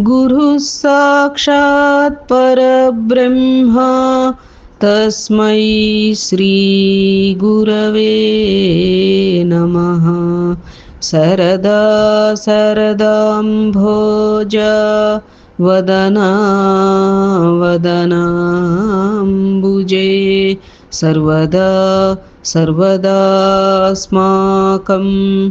गुरुः साक्षात् परब्रह्म। तस्मै श्रीगुरवे नमः। सरदा सरदाम्भोज वदना वदनाम्बुजे। सर्वदा सर्वदास्माकं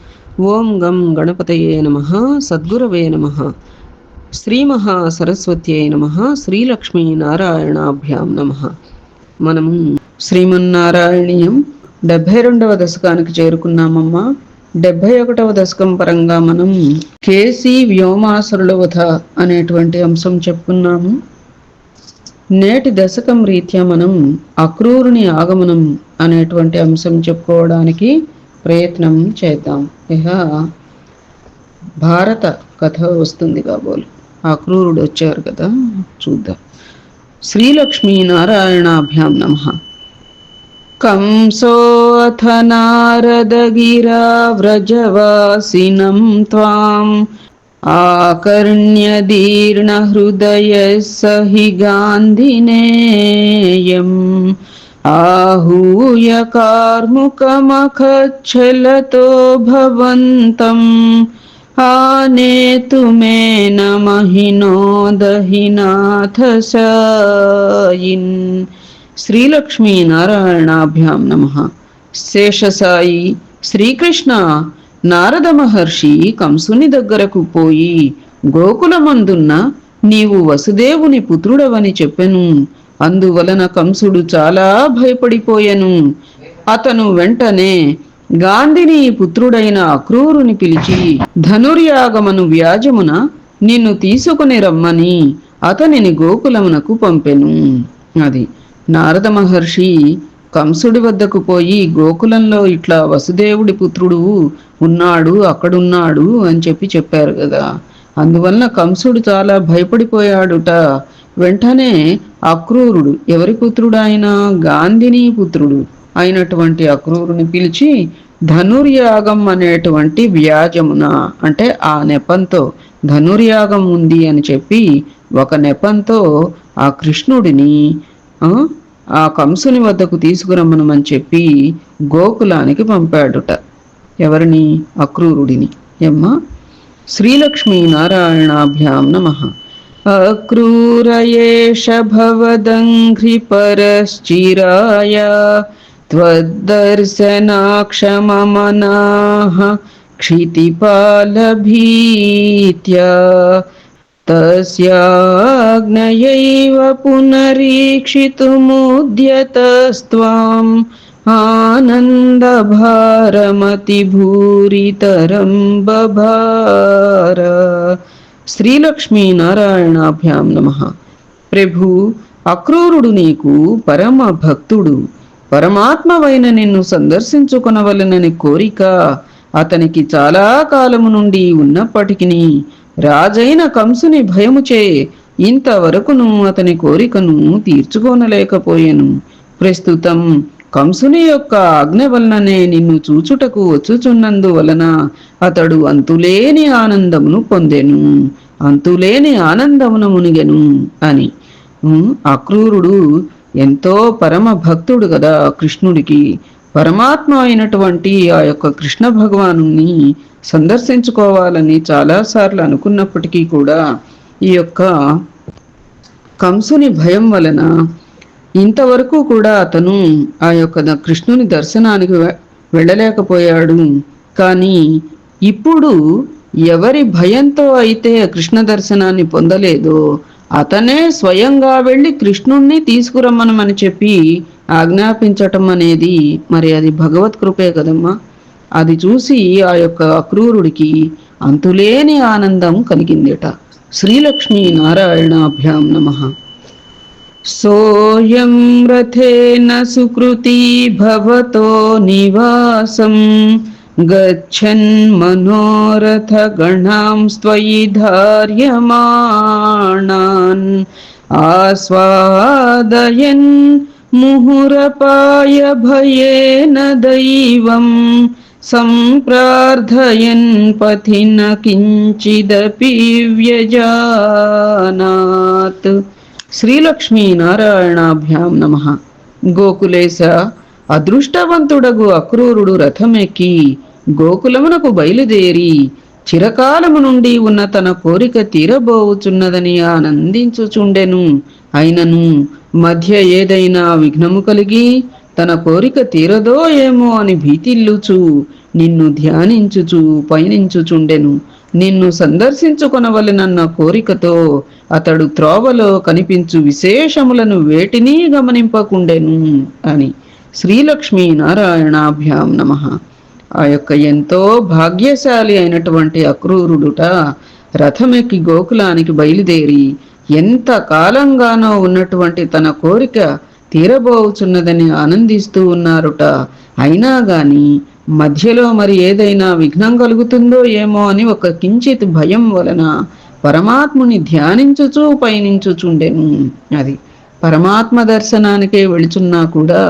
ఓం గం గణపతయే నమ సద్గురవే నమ. శ్రీమహాసరస్వత్యై నమ శ్రీలక్ష్మీనారాయణాభ్యాం నమ. మనము శ్రీమన్నారాయణీయం డెబ్భై రెండవ దశకానికి చేరుకున్నామమ్మా. డెబ్భై ఒకటవ దశకం పరంగా మనం కేసీ వ్యోమాసురుల వధ అనేటువంటి అంశం చెప్పుకున్నాము. నేటి దశకం రీత్యా మనం అక్రూరుని ఆగమనం అనేటువంటి అంశం చెప్పుకోవడానికి ప్రయత్నం చేద్దాం. ఇహ భారత కథ వస్తుంది కాబోలు. ఆ క్రూరుడు వచ్చారు కదా చూద్దాం. శ్రీలక్ష్మీ నారాయణాభ్యాం నమ. కంసోऽथ नारदगिराव्रजवासिनं त्वाम् आकर्ण्यदीर्णहृदयः स हि गान्धिनेयम् आहूय कार्मुकमखच्छलतो भवन्तम् आनेतु मे न महिनो दहिनाथ सायिन् శ్రీలక్ష్మీనారాయణాభ్యాం నమ శేషసాయి శ్రీకృష్ణ నారద మహర్షి కంసుని దగ్గరకు పోయి గోకులమందున్న నీవు వసుదేవుని పుత్రుడవని చెప్పెను అందువలన కంసుడు చాలా భయపడిపోయెను. అతను వెంటనే గాంధిని పుత్రుడైన అక్రూరుని పిలిచి ధనుర్యాగమను వ్యాజమున నిన్ను తీసుకుని రమ్మని అతనిని గోకులమునకు పంపెను. అది. నారద మహర్షి కంసుడి వద్దకు పోయి గోకులంలో ఇట్లా వసుదేవుడి పుత్రుడు ఉన్నాడు అక్కడున్నాడు అని చెప్పి చెప్పారు కదా. అందువలన కంసుడు చాలా భయపడిపోయాడుట. వెంటనే అక్రూరుడు. ఎవరి పుత్రుడు ఆయన గాంధిని పుత్రుడు. అయినటువంటి అక్రూరుని పిలిచి ధనుర్యాగం అనేటువంటి వ్యాజమున అంటే ఆ నెపంతో ధనుర్యాగం ఉంది అని చెప్పి ఒక నెపంతో ఆ కృష్ణుడిని ఆ కంసుని వద్దకు తీసుకురమ్మనమని చెప్పి గోకులానికి పంపాడుట. ఎవరిని? అక్రూరుడిని. ఎమ్మ శ్రీలక్ష్మీ నారాయణాభ్యాం నమ. अक्रूर एष भवदङ्घ्रिपरश्चिराय त्वद्दर्शनाक्षममनाः क्षितिपालभीत्या। तस्याग्नयैव पुनरीक्षितुमुद्यतस्त्वाम् आनन्दभारमतिभूरितरम् बभार శ్రీలక్ష్మీనారాయణాభ్యాం నమ. ప్రభు అక్రూరుడు నీకు పరమ భక్తుడు. పరమాత్మవైన నిన్ను సందర్శించుకొనవలనని కోరిక అతనికి చాలా కాలము నుండి ఉన్నప్పటికీ రాజైన కంసుని భయముచే ఇంతవరకును అతని కోరికను తీర్చుకోనలేకపోయాను. ప్రస్తుతం కంసుని యొక్క ఆజ్ఞ వలననే నిన్ను చూచుటకు వచ్చుచున్నందు వలన అతడు అంతులేని ఆనందమును పొందెను అంతులేని ఆనందమును మునిగెను అని. అక్రూరుడు ఎంతో పరమ భక్తుడు కదా కృష్ణుడికి. పరమాత్మ అయినటువంటి ఆ యొక్క కృష్ణ భగవాను సందర్శించుకోవాలని చాలాసార్లు అనుకున్నప్పటికీ కూడా ఈ యొక్క కంసుని భయం వలన ఇంతవరకు కూడా అతను ఆ యొక్క కృష్ణుని దర్శనానికి వె- వెళ్ళలేకపోయాడు. కానీ ఇప్పుడు ఎవరి భయంతో అయితే కృష్ణ దర్శనాన్ని పొందలేదో అతనే స్వయంగా వెళ్ళి కృష్ణుణ్ణి తీసుకురమ్మనమని చెప్పి ఆజ్ఞాపించటం అనేది మరి అది భగవత్ కృపే కదమ్మా. అది చూసి ఆ యొక్క అక్రూరుడికి అంతులేని ఆనందం కలిగిందిట. శ్రీలక్ష్మీ నారాయణాభ్యాం నమః. सोऽयं रथेन सुकृती भवतो निवासं गच्छन् मनोरथगणां स्त्वयि धार्यमाणान्। आस्वादयन् मुहुरपाय भयेन दैवं सम्प्रार्थयन् पथि न किञ्चिदपि व्यजानात् శ్రీలక్ష్మీ నారాయణాభ్యాం నమ. గోకులేశ అదృష్టవంతుడగు అక్రూరుడు రథమెక్కి గోకులమునకు బయలుదేరి చిరకాలము నుండి ఉన్న తన కోరిక తీరబోవుచున్నదని ఆనందించుచుండెను. అయినను మధ్య ఏదైనా విఘ్నము కలిగి తన కోరిక తీరదో ఏమో అని భీతిల్లుచు నిన్ను ధ్యానించుచు పయనించుచుండెను. నిన్ను సందర్శించుకొనవలెనన్న కోరికతో అతడు త్రోవలో కనిపించు విశేషములను వేటినీ గమనింపకుండెను అని శ్రీలక్ష్మీ నారాయణాభ్యాం నమ. ఆ యొక్క ఎంతో భాగ్యశాలి అయినటువంటి అక్రూరుడుట రథమెక్కి గోకులానికి బయలుదేరి ఎంత కాలంగానో ఉన్నటువంటి తన కోరిక తీరబోవుచున్నదని ఆనందిస్తూ ఉన్నారుట. అయినా గాని మధ్యలో మరి ఏదైనా విఘ్నం కలుగుతుందో ఏమో అని ఒక కించిత్ భయం వలన పరమాత్ముని ధ్యానించుచూ పయనించుచుండెను. అది పరమాత్మ దర్శనానికే వెళుచున్నా కూడా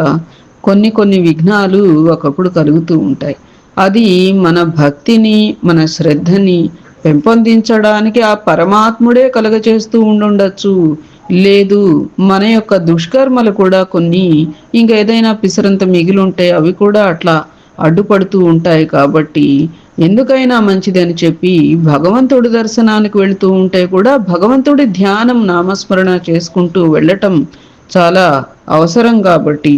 కొన్ని కొన్ని విఘ్నాలు ఒకప్పుడు కలుగుతూ ఉంటాయి. అది మన భక్తిని మన శ్రద్ధని పెంపొందించడానికి ఆ పరమాత్ముడే కలుగచేస్తూ ఉండుండొచ్చు. లేదు మన యొక్క దుష్కర్మలు కూడా కొన్ని ఇంకా ఏదైనా పిసరంత మిగిలి ఉంటే అవి కూడా అట్లా అడ్డుపడుతూ ఉంటాయి కాబట్టి ఎందుకైనా మంచిదని చెప్పి భగవంతుడి దర్శనానికి వెళుతూ ఉంటే కూడా భగవంతుడి ధ్యానం నామస్మరణ చేసుకుంటూ వెళ్ళటం చాలా అవసరం కాబట్టి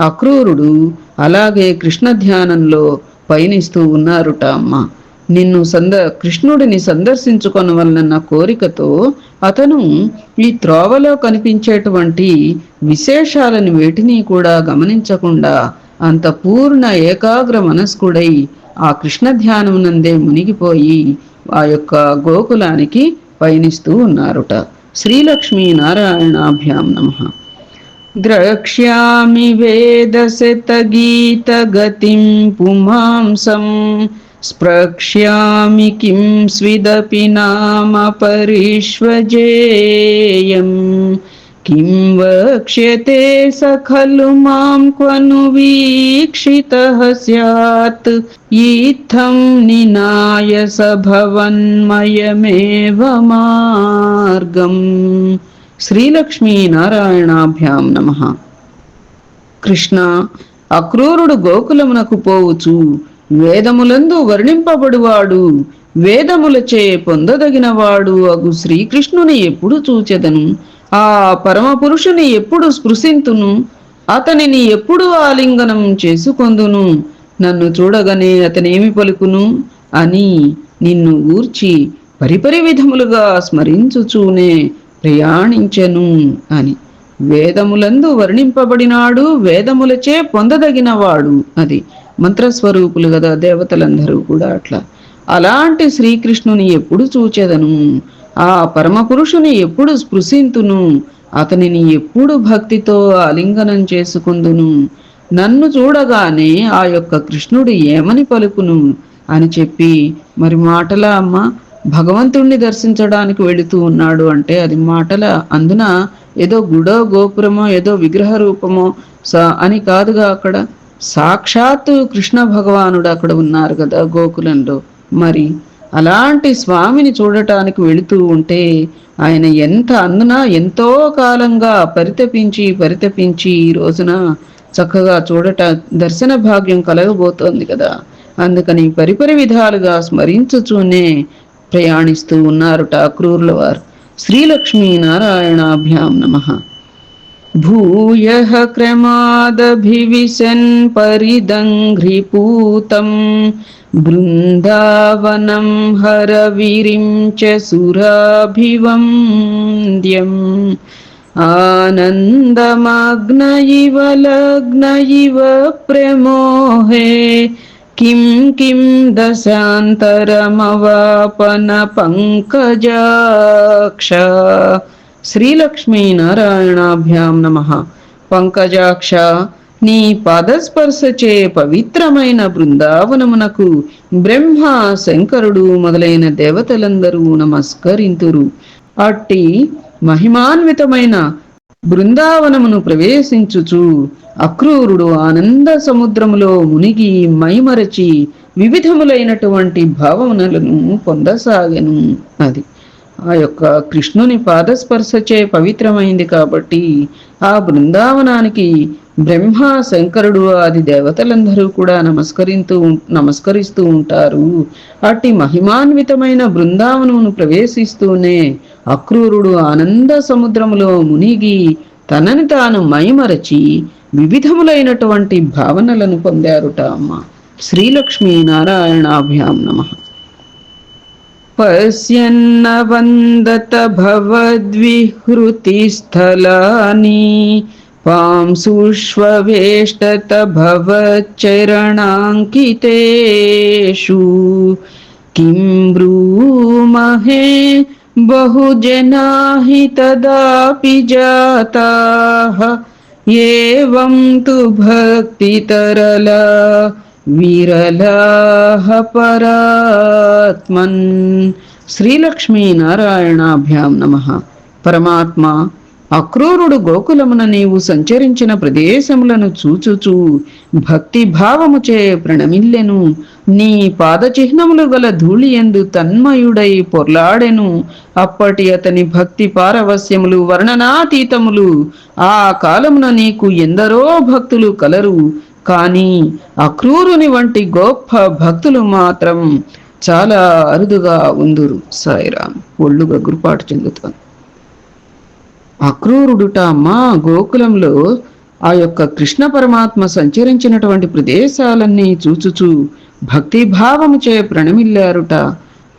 అక్రూరుడు అలాగే కృష్ణ ధ్యానంలో పయనిస్తూ ఉన్నారుట అమ్మ. నిన్ను సంద కృష్ణుడిని సందర్శించుకొనవలనన్న కోరికతో అతను ఈ త్రోవలో కనిపించేటువంటి విశేషాలను వేటిని కూడా గమనించకుండా అంత పూర్ణ ఏకాగ్ర మనస్కుడై ఆ కృష్ణ ధ్యానమునందే మునిగిపోయి ఆ యొక్క గోకులానికి పయనిస్తూ ఉన్నారుట. శ్రీలక్ష్మీ నారాయణాభ్యాం నమ. ద్రక్ష్యామి వేదశతగీతగతిం పుమాంసం. స్ప్రక్ష్యామి కిం స్విదపి నామ పరిష్వజేయం. किं वक्ष्यते स खलु मां क्वनु वीक्षितः स्यात् इत्थं निनाय स भवन्मयमेव मार्गम् శ్రీలక్ష్మీ నారాయణాభ్యాం నమ కృష్ణ అక్రూరుడు గోకులమునకు పోవుచు వేదములందు వర్ణింపబడువాడు వేదములచే పొందదగినవాడు అగు శ్రీకృష్ణుని ఎప్పుడు చూచెదను ఆ పరమ పురుషుని ఎప్పుడు స్పృశింతును? అతనిని ఎప్పుడు ఆలింగనం చేసుకొందును? నన్ను చూడగానే అతనేమి పలుకును? అని నిన్ను ఊర్చి పరిపరి విధములుగా స్మరించుచూనే ప్రయాణించెను అని. వేదములందు వర్ణింపబడినాడు వేదములచే పొందదగినవాడు అది. మంత్రస్వరూపులు కదా దేవతలందరూ కూడా అట్లా. అలాంటి శ్రీకృష్ణుని ఎప్పుడు చూచెదను? ఆ పరమపురుషుని ఎప్పుడు స్పృశింతును? అతనిని ఎప్పుడు భక్తితో ఆలింగనం చేసుకుందును? నన్ను చూడగానే ఆ యొక్క కృష్ణుడు ఏమని పలుకును? అని చెప్పి మరి మాటల అమ్మ భగవంతుణ్ణి దర్శించడానికి వెళుతూ ఉన్నాడు అంటే అది మాటల అందున ఏదో గుడో గోపురమో ఏదో విగ్రహ రూపమో స అని కాదుగా అక్కడ? సాక్షాత్తు కృష్ణ భగవానుడు అక్కడ ఉన్నారు కదా గోకులంలో. మరి అలాంటి స్వామిని చూడటానికి వెళుతూ ఉంటే ఆయన ఎంత అందున ఎంతో కాలంగా పరితపించి పరితపించి ఈ రోజున చక్కగా చూడట దర్శన భాగ్యం కలగబోతోంది కదా. అందుకని పరిపరి విధాలుగా స్మరించుచూనే ప్రయాణిస్తూ ఉన్నారుట క్రూరుల వారు. శ్రీలక్ష్మీ నారాయణాభ్యాం నమ. भूयः क्रमादभिविशन् परिदङ्घ्रिपूतं बृन्दावनं हरविरिं च सुराभिवन्द्यम्। आनन्दमग्न इव लग्न इव प्रमोहे किं किं दशान्तरमवापन శ్రీలక్ష్మీనారాయణాభ్యాం నమ. పంకజాక్ష నీ పాదస్పర్శచే పవిత్రమైన బృందావనమునకు బ్రహ్మ శంకరుడు మొదలైన దేవతలందరూ నమస్కరింతురు. అట్టి మహిమాన్వితమైన బృందావనమును ప్రవేశించుచు అక్రూరుడు ఆనంద సముద్రములో మునిగి మైమరచి వివిధములైనటువంటి భావనలను పొందసాగెను అది. ఆ యొక్క కృష్ణుని పాదస్పర్శచే పవిత్రమైంది కాబట్టి ఆ బృందావనానికి బ్రహ్మ శంకరుడు ఆది దేవతలందరూ కూడా నమస్కరింతూ నమస్కరిస్తూ ఉంటారు. అట్టి మహిమాన్వితమైన బృందావనమును ప్రవేశిస్తూనే అక్రూరుడు ఆనంద సముద్రములో మునిగి తనని తాను మైమరచి వివిధములైనటువంటి భావనలను పొందారుట అమ్మ. శ్రీలక్ష్మీ నారాయణాభ్యాం నమః. पश्यन्न वन्दत भवद्विहृतिस्थलानि पांसुष्वेष्टत भवच्चरणाङ्कितेषु। किं ब्रूमहे बहुजना हि तदापि जाताः एवं तु भक्तितरला విరలాహ పరాత్మన్ శ్రీలక్ష్మీనారాయణాభ్యాం నమ పరమాత్మ అక్రూరుడు గోకులమున నీవు సంచరించిన ప్రదేశములను చూచుచూ భక్తి భావముచే ప్రణమిల్లెను. నీ పాద చిహ్నములు గల ధూళి ఎందు తన్మయుడై పొర్లాడెను. అప్పటి అతని భక్తి పారవస్యములు వర్ణనాతీతములు. ఆ కాలమున నీకు ఎందరో భక్తులు కలరు. కానీ అక్రూరుని వంటి గొప్ప భక్తులు మాత్రం చాలా అరుదుగా ఉందురు సాయిరామ్ ఒళ్ళు గగురుపాటు చెందుతాను. అక్రూరుడుట మా గోకులంలో ఆ యొక్క కృష్ణ పరమాత్మ సంచరించినటువంటి ప్రదేశాలన్నీ చూచుచూ భక్తిభావముచే ప్రణమిల్లారుట.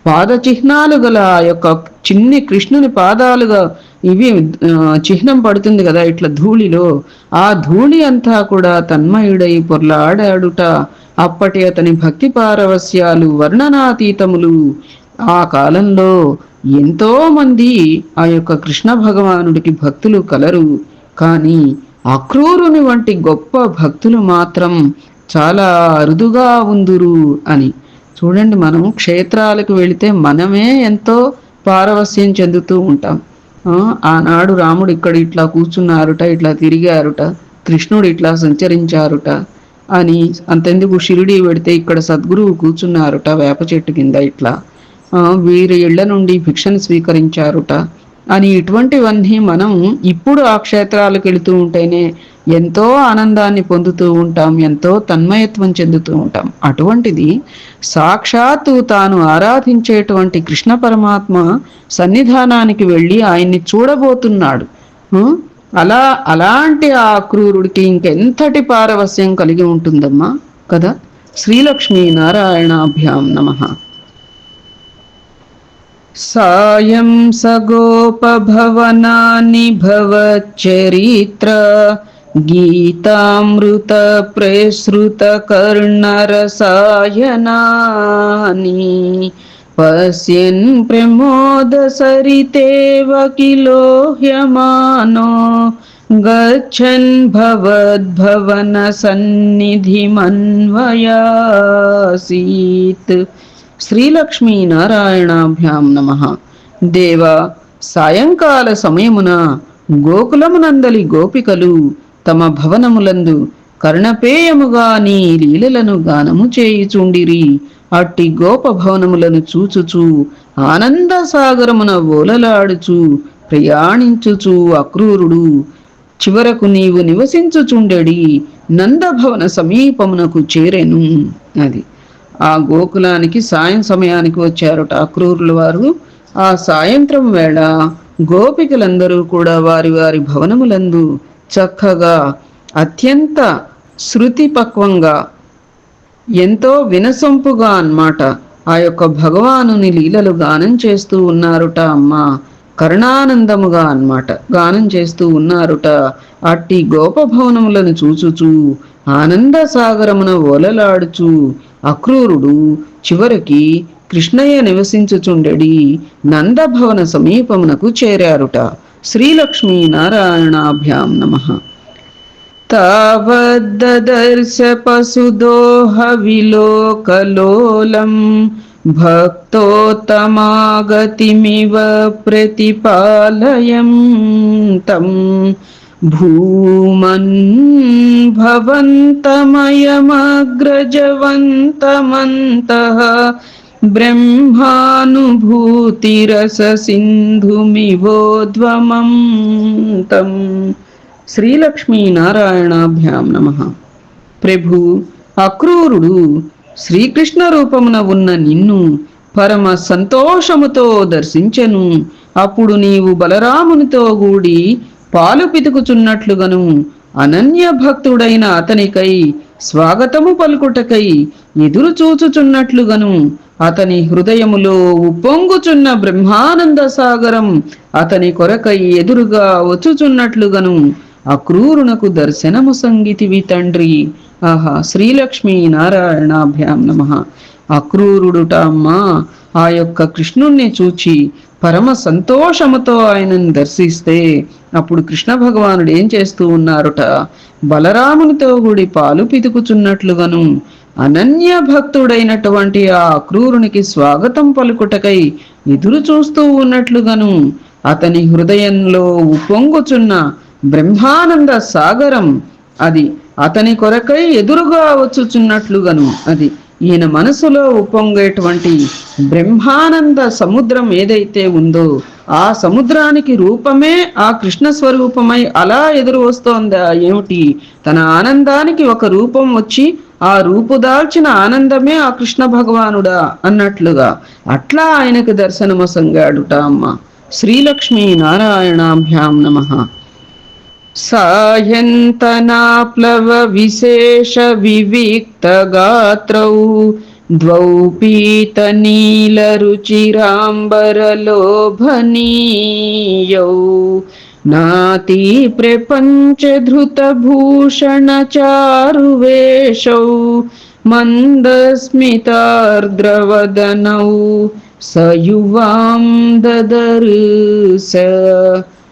పాద చిహ్నాలు గల ఆ యొక్క చిన్ని కృష్ణుని పాదాలుగా ఇవి చిహ్నం పడుతుంది కదా ఇట్లా ధూళిలో. ఆ ధూళి అంతా కూడా తన్మయుడై పొర్లాడాడుట. అప్పటి అతని భక్తి పారవస్యాలు వర్ణనాతీతములు. ఆ కాలంలో ఎంతో మంది ఆ యొక్క కృష్ణ భగవానుడికి భక్తులు కలరు. కానీ అక్రూరుని వంటి గొప్ప భక్తులు మాత్రం చాలా అరుదుగా ఉందురు అని. చూడండి మనం క్షేత్రాలకు వెళితే మనమే ఎంతో పారవస్యం చెందుతూ ఉంటాం. ఆనాడు రాముడు ఇక్కడ ఇట్లా కూర్చున్నారుట ఇట్లా తిరిగారుట కృష్ణుడు ఇట్లా సంచరించారుట అని అంతెందుకు షిరిడి పెడితే ఇక్కడ సద్గురువు కూర్చున్నారుట వేప చెట్టు కింద ఇట్లా. వీరి ఇళ్ళ నుండి భిక్షను స్వీకరించారుట. అని ఇటువంటివన్నీ మనం ఇప్పుడు ఆ క్షేత్రాలకు వెళుతూ ఉంటేనే ఎంతో ఆనందాన్ని పొందుతూ ఉంటాం ఎంతో తన్మయత్వం చెందుతూ ఉంటాం. అటువంటిది సాక్షాత్తు తాను ఆరాధించేటువంటి కృష్ణ పరమాత్మ సన్నిధానానికి వెళ్ళి ఆయన్ని చూడబోతున్నాడు. అలా అలాంటి ఆ క్రూరుడికి ఇంకెంతటి పారవస్యం కలిగి ఉంటుందమ్మా కదా? శ్రీలక్ష్మీ నారాయణాభ్యాం నమ. सायं सगोपभवनानि भवच्चरित्र गीतामृतप्रेसृतकर्णरसायनानि। पश्यन् प्रमोदसरितेव किलो ह्यमानो गच्छन् भवद्भवनसन्निधिमन्वयासीत्। గచ్చన్ శ్రీలక్ష్మీ నారాయణాభ్యాం నమ. దేవ సాయంకాల సమయమున గోకులమునందలి గోపికలు తమ భవనములందు కర్ణపేయముగా నీ లీలలను గానము చేయుచుండిరి. అట్టి గోప భవనములను చూచుచూ ఆనంద సాగరమున ఓలలాడుచు ప్రయాణించుచు అక్రూరుడు చివరకు నీవు నివసించుచుండెడి నందభవన సమీపమునకు చేరెను అది. ఆ గోకులానికి సాయం సమయానికి వచ్చారట అక్రూరుల వారు. ఆ సాయంత్రం వేళ గోపికలందరూ కూడా వారి వారి భవనములందు చక్కగా అత్యంత శృతిపక్వంగా ఎంతో వినసొంపుగా అన్నమాట ఆ యొక్క భగవానుని లీలలు గానం చేస్తూ ఉన్నారుట అమ్మ. కరుణానందముగా అన్నమాట గానం చేస్తూ ఉన్నారుట. అట్టి గోపభవనములను చూచుచూ ఆనంద సాగరమున ఒలలాడుచు అక్రూరుడు చివరికి కృష్ణయ్య నివసించుచుండెడి నందభవన సమీపమునకు చేరారుట. శ్రీలక్ష్మీ నారాయణాభ్యాం నమ. తావద్దర్శ పశుదోహ విలోకలోలం భక్తోత్తమాగతిమివ ప్రతిపాలయం తం भूमन् भवन्तमयमग्रजवन्तमन्तः ब्रह्मानुभूतिरससिन्धुमिवोद्वमं तम् శ్రీలక్ష్మీ నారాయణాభ్యాం నమ ప్రభు అక్రూరుడు శ్రీకృష్ణ రూపమున ఉన్న నిన్ను పరమ సంతోషముతో దర్శించెను అప్పుడు నీవు బలరామునితో కూడి పాలు పితుకుచున్నట్లుగను అనన్య భక్తుడైన అతనికై స్వాగతము పలుకుటకై ఎదురు చూచుచున్నట్లుగను అతని హృదయములో ఉప్పొంగుచున్న బ్రహ్మానంద సాగరం అతని కొరకై ఎదురుగా వచ్చుచున్నట్లుగను. అక్రూరునకు దర్శనము సంగీతివి తండ్రి. ఆహా శ్రీలక్ష్మీ నారాయణాభ్యాం నమ. అక్రూరుడుట అమ్మా ఆ యొక్క కృష్ణుణ్ణి చూచి పరమ సంతోషముతో ఆయనను దర్శిస్తే అప్పుడు కృష్ణ భగవానుడు ఏం చేస్తూ ఉన్నారుట? బలరామునితో కూడి పాలు పితుకుచున్నట్లుగాను అనన్య భక్తుడైనటువంటి ఆ అక్రూరునికి స్వాగతం పలుకుటకై ఎదురు చూస్తూ ఉన్నట్లుగాను అతని హృదయంలో ఉప్పొంగుచున్న బ్రహ్మానంద సాగరం అది అతని కొరకై ఎదురుగా వచ్చుచున్నట్లుగాను అది ఈయన మనసులో ఉప్పొంగేటువంటి బ్రహ్మానంద సముద్రం ఏదైతే ఉందో ఆ సముద్రానికి రూపమే ఆ కృష్ణ స్వరూపమై అలా ఎదురు వస్తోందా ఏమిటి? తన ఆనందానికి ఒక రూపం వచ్చి ఆ రూపు దాల్చిన ఆనందమే ఆ కృష్ణ భగవానుడా అన్నట్లుగా అట్లా ఆయనకు దర్శనమసంగాడుట అమ్మ. శ్రీలక్ష్మీ నారాయణాభ్యాం నమః. सायन्तनाप्लवविशेषविविक्तगात्रौ द्वौ पीतनीलरुचिराम्बरलोभनीयौ नातिप्रपञ्चधृतभूषणचारुवेषौ मन्दस्मितार्द्रवदनौ स युवां ददर्श।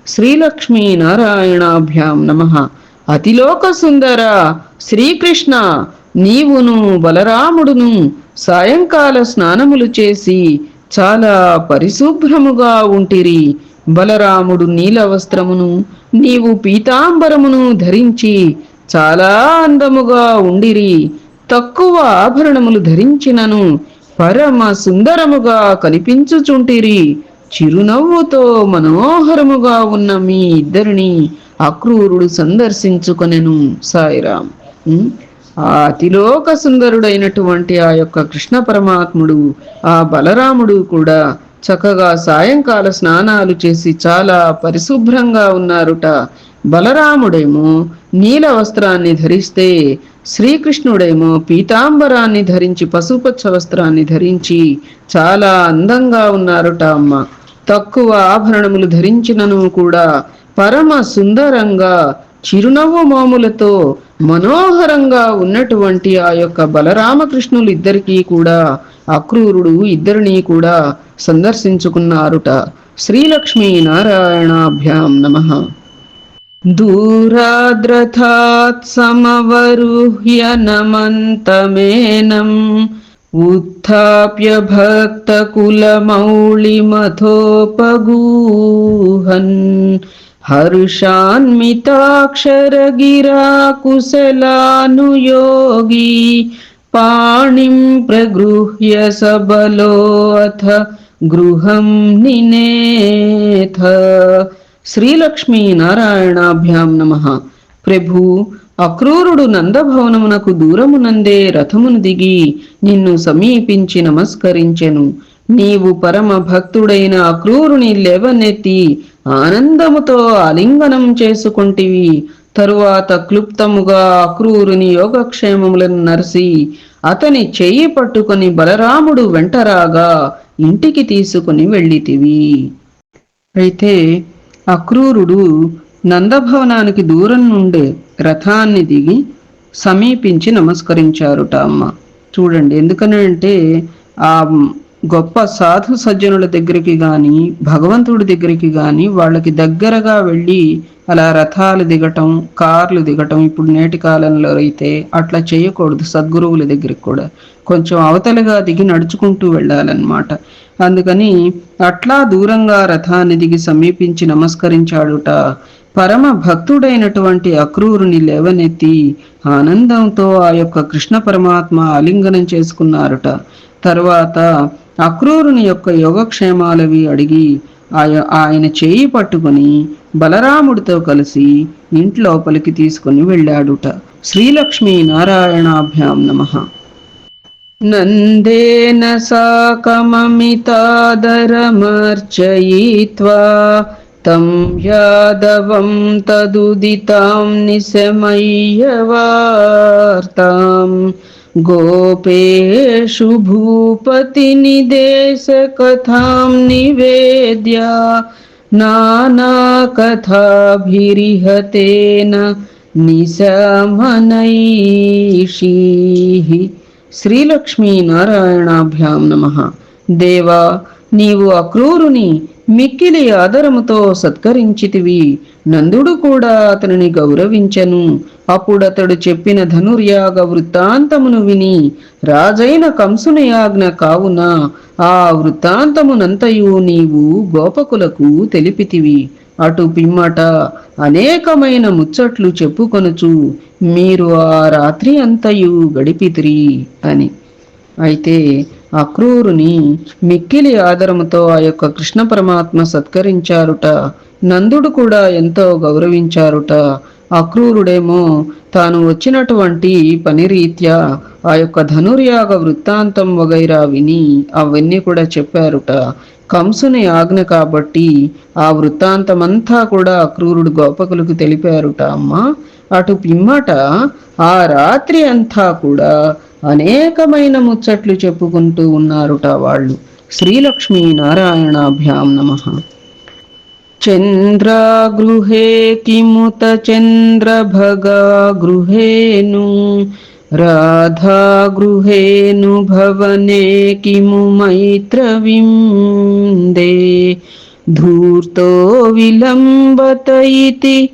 శ్రీలక్ష్మీ నారాయణాభ్యాం నమ. అతిలోక సుందర శ్రీకృష్ణ నీవును బలరాముడును సాయంకాల స్నానములు చేసి చాలా పరిశుభ్రముగా ఉంటిరి. బలరాముడు నీల వస్త్రమును నీవు పీతాంబరమును ధరించి చాలా అందముగా ఉండిరి. తక్కువ ఆభరణములు ధరించినను పరమ సుందరముగా కనిపించుచుంటిరి. చిరునవ్వుతో మనోహరముగా ఉన్న మీ ఇద్దరిని అక్రూరుడు సందర్శించుకొనెను సాయిరాం ఆ అతిలోక సుందరుడైనటువంటి ఆ యొక్క కృష్ణ పరమాత్ముడు ఆ బలరాముడు కూడా చక్కగా సాయంకాల స్నానాలు చేసి చాలా పరిశుభ్రంగా ఉన్నారుట. బలరాముడేమో నీల వస్త్రాన్ని ధరిస్తే శ్రీకృష్ణుడేమో పీతాంబరాన్ని ధరించి పశుపచ్చ వస్త్రాన్ని ధరించి చాలా అందంగా ఉన్నారుట అమ్మ. తక్కువ ఆభరణములు ధరించినను కూడా పరమ సుందరంగా చిరునవ్వు మాములతో మనోహరంగా ఉన్నటువంటి ఆ యొక్క బలరామకృష్ణులు ఇద్దరికీ కూడా అక్రూరుడు ఇద్దరిని కూడా సందర్శించుకున్నారుట. శ్రీలక్ష్మీ నారాయణాభ్యాం నమ. దూరాద్రథాత్ సమవరుహ్య నమంతమేనం. उत्थाप्य भक्तकुलमौलिमथोपगूहन् हर्षान्विताक्षरगिराकुशलानुयोगी पाणिं प्रगृह्य सबलोऽथ गृहं निनेथ। श्रीलक्ष्मीनारायणाभ्यां नमः। ప్రభు అక్రూరుడు నందభవనమునకు దూరమునందే రథమును దిగి నిన్ను సమీపించి నమస్కరించెను. నీవు పరమ భక్తుడైన అక్రూరుని లేవనెత్తి ఆనందముతో ఆలింగనం చేసుకుంటివి. తరువాత క్లుప్తముగా అక్రూరుని యోగక్షేమములను నరిసి అతని చెయ్యి పట్టుకొని బలరాముడు వెంటరాగా ఇంటికి తీసుకుని వెళ్ళితివి. అయితే అక్రూరుడు నందభవనానికి దూరం నుండే రథాన్ని దిగి సమీపించి నమస్కరించారుట అమ్మ. చూడండి ఎందుకనంటే ఆ గొప్ప సాధు సజ్జనుల దగ్గరికి గాని భగవంతుడి దగ్గరికి గాని వాళ్ళకి దగ్గరగా వెళ్ళి అలా రథాలు దిగటం కార్లు దిగటం ఇప్పుడు నేటి కాలంలో అయితే అట్లా చేయకూడదు సద్గురువుల దగ్గరికి కూడా. కొంచెం అవతలగా దిగి నడుచుకుంటూ వెళ్ళాలన్నమాట. అందుకని అట్లా దూరంగా రథాన్ని దిగి సమీపించి నమస్కరించాడుట పరమ భక్తుడైనటువంటి అక్రూరుని లేవనెత్తి ఆనందంతో ఆ యొక్క కృష్ణ పరమాత్మ ఆలింగనం చేసుకున్నారుట. తర్వాత అక్రూరుని యొక్క యోగక్షేమాలవి అడిగి ఆయ- ఆయన చేయి పట్టుకుని బలరాముడితో కలిసి ఇంట్లోపలికి తీసుకుని వెళ్ళాడుట. శ్రీలక్ష్మీ నారాయణాభ్యాం నమః. నందేన సాకమమితాదరమర్చయిత్వా తం యాదవం తదుదితాం నిశమయ్యవార్తాం గోపేషు భూపతినిదేశకథాం నివేద్య నానాకథాభిరిహతేన నిశమనైషీః శ్రీలక్ష్మీ నారాయణాభ్యాం నమ దేవా నీవు అక్రూరుని మిక్కిలి ఆదరముతో సత్కరించితివి. నందుడు కూడా అతనిని గౌరవించెను. అప్పుడతడు చెప్పిన ధనుర్యాగ వృత్తాంతమును విని రాజైన కంసుని ఆజ్ఞ కావున ఆ వృత్తాంతమునంతయు నీవు గోపకులకు తెలిపితివి. అటు పిమ్మట అనేకమైన ముచ్చట్లు చెప్పుకొనుచు మీరు ఆ రాత్రి అంతయు గడిపితిరి అని. అయితే అక్రూరుని మిక్కిలి ఆదరముతో ఆ యొక్క కృష్ణ పరమాత్మ సత్కరించారుట. నందుడు కూడా ఎంతో గౌరవించారుట. అక్రూరుడేమో తాను వచ్చినటువంటి పని రీత్యా ఆ యొక్క ధనుర్యాగ వృత్తాంతం వగైరా విని అవన్నీ కూడా చెప్పారుట. కంసుని ఆజ్ఞ కాబట్టి ఆ వృత్తాంతమంతా కూడా అక్రూరుడు గోపకులకు తెలిపారుట. అమ్మా అటు పిమ్మట ఆ రాత్రి అంతా కూడా అనేకమైన ముచ్చట్లు చెప్పుకుంటూ ఉన్నారుట వాళ్ళు. శ్రీలక్ష్మీ నారాయణాభ్యాం నమః. చంద్రాగృహే కిముత చంద్రభగా గృహేను రాధా గృహేను భవనే కిము మైత్రవిందే ధూర్తో విలంబత ఇతి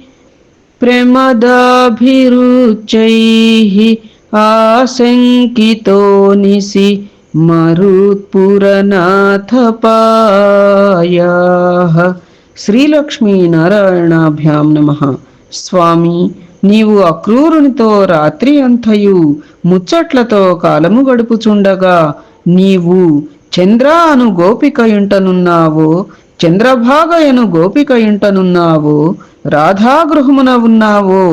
ప్రమదాభిరుచైః ఆశంకితో నిసి మరుత్పురనాథపాయాః. శ్రీలక్ష్మీ నారాయణాభ్యాం నమ. స్వామి నీవు అక్రూరునితో రాత్రి అంతయు ముచ్చట్లతో కాలము గడుపుచుండగా నీవు చంద్ర అను గోపిక ఇంటనున్నావో చంద్రభాగయను గోపిక ఇంటనున్నావో రాధాగృహమున ఉన్నావో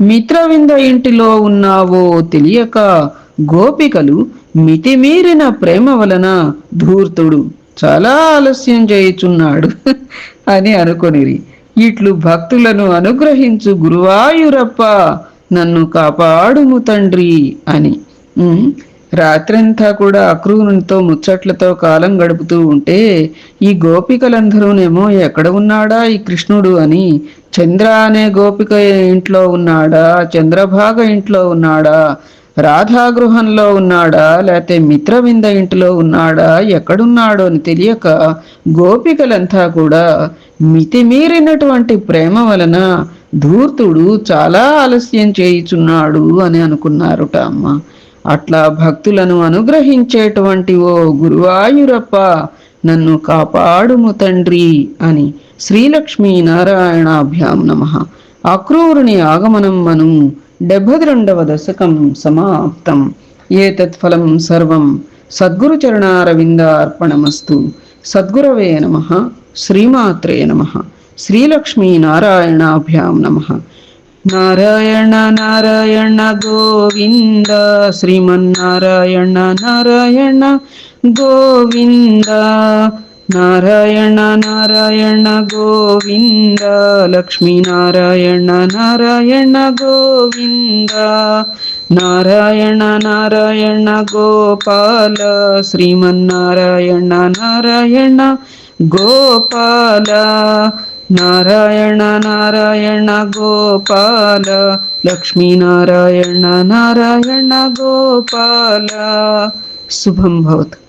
మిత్రవింద ఇంటిలో ఉన్నావో తెలియక గోపికలు మితిమీరిన ప్రేమ వలన ధూర్తుడు. చాలా ఆలస్యం చేయుచున్నాడు అని అనుకొనిరి. ఇట్లు భక్తులను అనుగ్రహించు గురువాయూరప్ప నన్ను కాపాడుము తండ్రి అని. ఉమ్, రాత్రంతా కూడా అక్రూరునితో ముచ్చట్లతో కాలం గడుపుతూ ఉంటే ఈ గోపికలందరూనేమో ఎక్కడ ఉన్నాడా ఈ కృష్ణుడు అని చంద్ర అనే గోపిక ఇంట్లో ఉన్నాడా చంద్రభాగ ఇంట్లో ఉన్నాడా రాధాగృహంలో ఉన్నాడా లేకపోతే మిత్రవింద ఇంటిలో ఉన్నాడా ఎక్కడున్నాడో అని తెలియక గోపికలంతా కూడా మితిమీరినటువంటి ప్రేమ వలన ధూర్తుడు చాలా ఆలస్యం చేయుచున్నాడు అని అనుకున్నారుట అమ్మ. అట్లా భక్తులను అనుగ్రహించేటువంటి ఓ గురువాయురప్ప నన్ను కాపాడుము తండ్రి అని శ్రీలక్ష్మీ నారాయణాభ్యాం నమ. అక్రూరుని ఆగమనం మను డెబ్బది రెండవ దశకం సమాప్తం. ఏతత్ఫలం సర్వం సద్గురు చరణారవిందార్పణమస్తు. సద్గురవే నమ. శ్రీమాత్రే నమ. శ్రీలక్ష్మీ నారాయణాభ్యాం నమ. नारायण नारायण गोविन्द। श्रीमन्नारायण नारायण गोविन्द। नारायण नारायण गोविन्द। लक्ष्मीनारायण नारायण गोविन्द। नारायण नारायण गोपाल। श्रीमन्नारायण नारायण गोपाल। नारायण नारायण गोपाल लक्ष्मी नारायण नारायण गोपाल। शुभम भवतु।